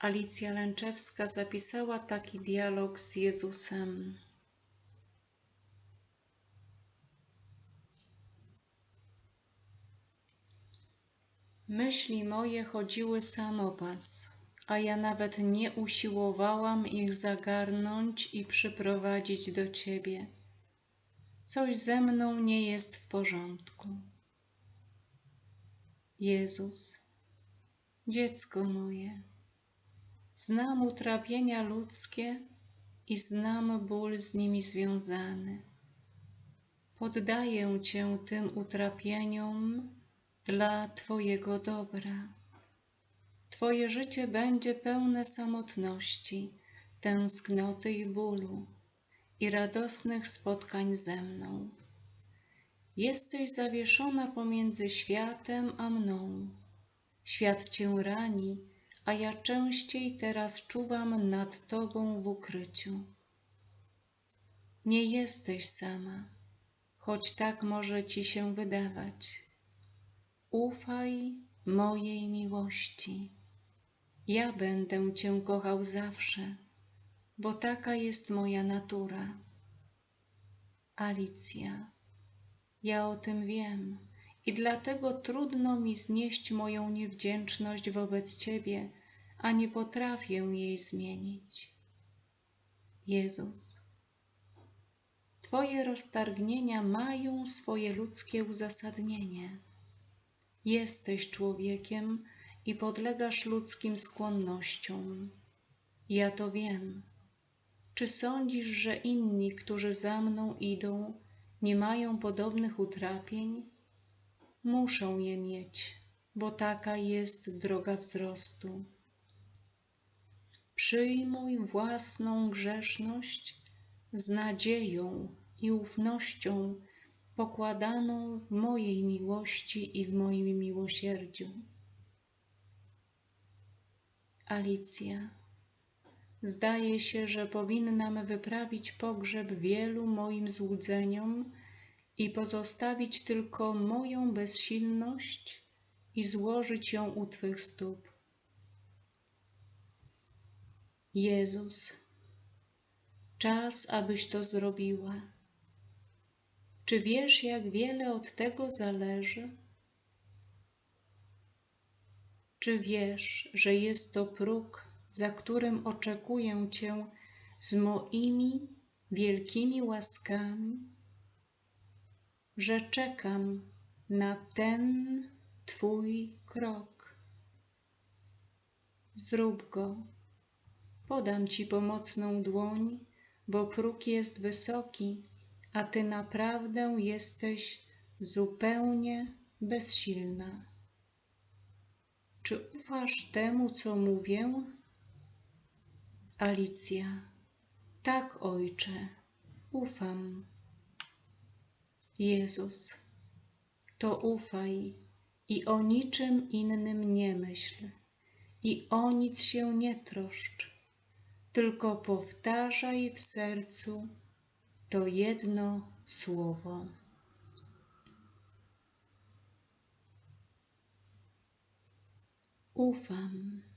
Alicja Lęczewska zapisała taki dialog z Jezusem. Myśli moje chodziły samopas, a ja nawet nie usiłowałam ich zagarnąć i przyprowadzić do Ciebie. Coś ze mną nie jest w porządku. Jezus, dziecko moje, znam utrapienia ludzkie i znam ból z nimi związany. Poddaję Cię tym utrapieniom dla Twojego dobra. Twoje życie będzie pełne samotności, tęsknoty i bólu i radosnych spotkań ze mną. Jesteś zawieszona pomiędzy światem a mną. Świat cię rani, a ja częściej teraz czuwam nad Tobą w ukryciu. Nie jesteś sama, choć tak może Ci się wydawać. Ufaj mojej miłości. Ja będę Cię kochał zawsze, bo taka jest moja natura. Alicja, ja o tym wiem i dlatego trudno mi znieść moją niewdzięczność wobec Ciebie, a nie potrafię jej zmienić. Jezus, Twoje roztargnienia mają swoje ludzkie uzasadnienie. Jesteś człowiekiem i podlegasz ludzkim skłonnościom. Ja to wiem. Czy sądzisz, że inni, którzy za mną idą, nie mają podobnych utrapień? Muszą je mieć, bo taka jest droga wzrostu. Przyjmuj własną grzeszność z nadzieją i ufnością pokładaną w mojej miłości i w moim miłosierdziu. Alicja, zdaje się, że powinnam wyprawić pogrzeb wielu moim złudzeniom i pozostawić tylko moją bezsilność i złożyć ją u Twych stóp. Jezus, czas, abyś to zrobiła. Czy wiesz, jak wiele od tego zależy? Czy wiesz, że jest to próg, za którym oczekuję Cię z moimi wielkimi łaskami? Że czekam na ten Twój krok. Zrób go. Podam Ci pomocną dłoń, bo próg jest wysoki a ty naprawdę jesteś zupełnie bezsilna. Czy ufasz temu, co mówię? Alicja. Tak, ojcze, ufam. Jezus. To ufaj i o niczym innym nie myśl i o nic się nie troszcz, tylko powtarzaj w sercu to jedno słowo. Ufam.